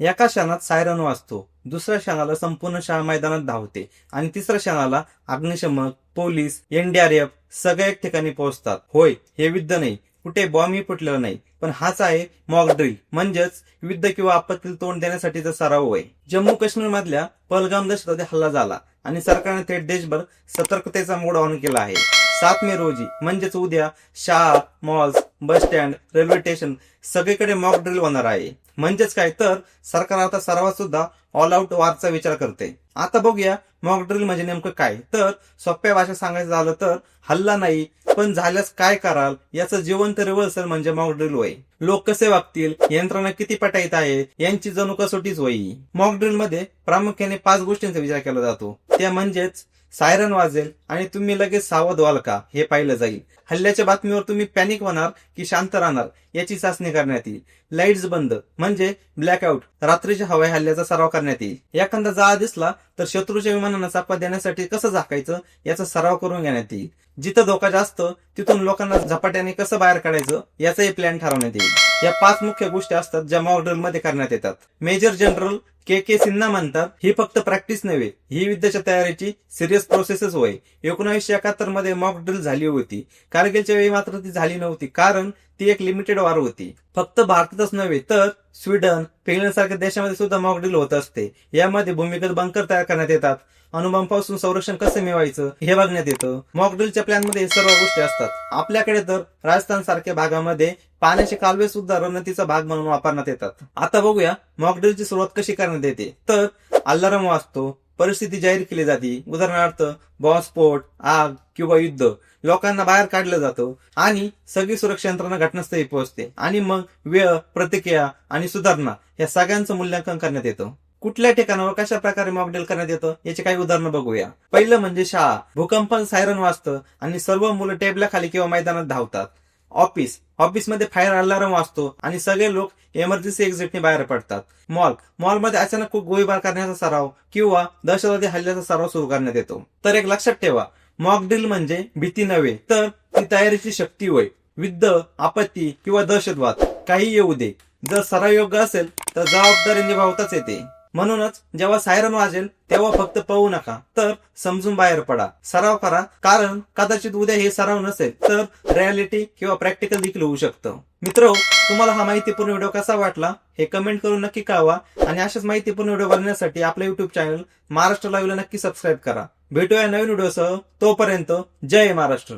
एका क्षणात सायरन वाजतो. दुसऱ्या क्षणाला संपूर्ण शाळा मैदानात धावते आणि तिसऱ्या क्षणाला अग्निशमक पोलीस एनडीआरएफ सगळ्या एक ठिकाणी पोहोचतात. होय हे युद्ध नाही. कुठे बॉम्बही फुटलेला नाही. पण हाच आहे मॉक ड्रिल म्हणजेच युद्ध किंवा आपत्तीला तोंड देण्यासाठीचा सराव होय. जम्मू काश्मीर मधल्या पहलगाम दहशतवादी हल्ला झाला आणि सरकारने थेट देशभर सतर्कतेचा मोड ऑन केला आहे. सात मे रोजी म्हणजेच उद्या शाळा malls bus stand railway station सगळीकडे मॉक ड्रिल होणार आहे. म्हणजेच काय? तर सरकार आता सर्वात सुद्धा ऑल आउट वारचा विचार करते. आता बघूया मॉक ड्रिल म्हणजे नेमकं काय? तर सोप्या भाषेत सांगायचं झालं तर हल्ला नाही पण झाल्यास काय कराल? याचं जिवंत रिव्हर्सल म्हणजे मॉक ड्रिल होय. लोक कसे वागतील? यंत्रणा किती पटाईत आहे? यांची जणू कसोटीच होई. मॉक ड्रिलमध्ये प्रामुख्याने पाच गोष्टींचा विचार केला जातो. त्या म्हणजेच सायरन वाजेल आणि तुम्ही लगेच सावध व्हाल का? हे पाहिलं जाईल. हल्ल्याच्या बातमीवर तुम्ही पॅनिक होणार की शांत राहणार याची चाचणी करण्यात येईल. लाईट्स बंद म्हणजे ब्लॅकआउट रात्रीच्या हवाई हल्ल्याचा सराव करण्यात येईल. एखादा जाळा दिसला तर शत्रूच्या विमानांना चापा देण्यासाठी कसं झाकायचं याचा सराव करून घेण्यात येईल. जिथं धोका जास्त तिथून लोकांना झपाट्याने कसं बाहेर काढायचं याचाही प्लॅन ठरवण्यात येईल. या पाच मुख्य गोष्टी असतात ज्या मॉक ड्रिलमध्ये करण्यात येतात. Major general K K Sinha म्हणतात ही फक्त प्रॅक्टिस नव्हे ही युद्धाच्या तयारीची सिरियस प्रोसेसच होय. एकोणीसशे एकाहत्तरमध्ये मॉक ड्रिल झाली होती. कारगिलच्या वेळी मात्र ती झाली नव्हती. कारण ती एक लिमिटेड वार होती. फक्त भारतातच नव्हे तर स्वीडन फिनलंड सारख्या देशामध्ये सुद्धा मॉकड्रिल होत असते. यामध्ये भूमिगत बंकर तयार करण्यात येतात. अणुबॉम्बापासून संरक्षण कसं मिळवायचं हे बघण्यात येतं. मॉकड्रिलच्या प्लॅनमध्ये प्लॅनमध्ये सर्व गोष्टी असतात. आपल्याकडे तर राजस्थान सारख्या भागामध्ये पाण्याचे कालवे सुद्धा रणनीतीचा भाग म्हणून वापरण्यात येतात. आता बघूया मॉकड्रिलची सुरुवात कशी करण्यात येते. तर अल्लारम वाजतो परिस्थिती जाहीर केली जाते. उदाहरणार्थ बॉम्बस्फोट आग किंवा युद्ध लोकांना बाहेर काढलं जातं आणि सगळी सुरक्षा यंत्रणा घटनास्थळी पोहोचते. आणि मग वेळ प्रतिक्रिया आणि सुधारणा या सगळ्यांचं मूल्यांकन करण्यात येतं. कुठल्या ठिकाणावर कशा प्रकारे मॉकडेल करण्यात येतं याची काही उदाहरणं बघूया. पहिलं म्हणजे शाळा. भूकंपन सायरन वाजतं आणि सर्व मुलं टेबलाखाली किंवा मैदानात धावतात. ऑफिस ऑफिसमध्ये फायर अलार्म वाजतो आणि सगळे लोक इमर्जन्सी एक्झिटने बाहेर पडतात. मॉल मॉलमध्ये अचानक खूप गोळीबार करण्याचा सराव किंवा दहशतवादी हल्ल्याचा सराव सुरू करण्यात येतो. तर एक लक्षात ठेवा मॉक ड्रिल म्हणजे भीती नव्हे. तर ती तयारीची शक्ती होय. युद्ध आपत्ती किंवा दहशतवाद काही येऊ दे. जर सराव योग्य असेल तर जबाबदारी निभावताच येते. म्हणूनच जेव्हा सायरन वाजेल तेव्हा फक्त पळू नका. तर समजून बाहेर पडा. सराव करा. कारण कदाचित उद्या हे सराव नसेल तर रियालिटी किंवा प्रॅक्टिकल देखील होऊ शकतं. मित्र तुम्हाला हा माहितीपूर्ण व्हिडिओ कसा वाटला? हे कमेंट करून नक्की कळवा. आणि अशाच माहितीपूर्ण व्हिडिओ बघण्यासाठी आपलं युट्यूब चॅनल महाराष्ट्र लाईव्हला नक्की सबस्क्राईब करा. भेटूया नवीन व्हिडिओसह. तोपर्यंत जय महाराष्ट्र.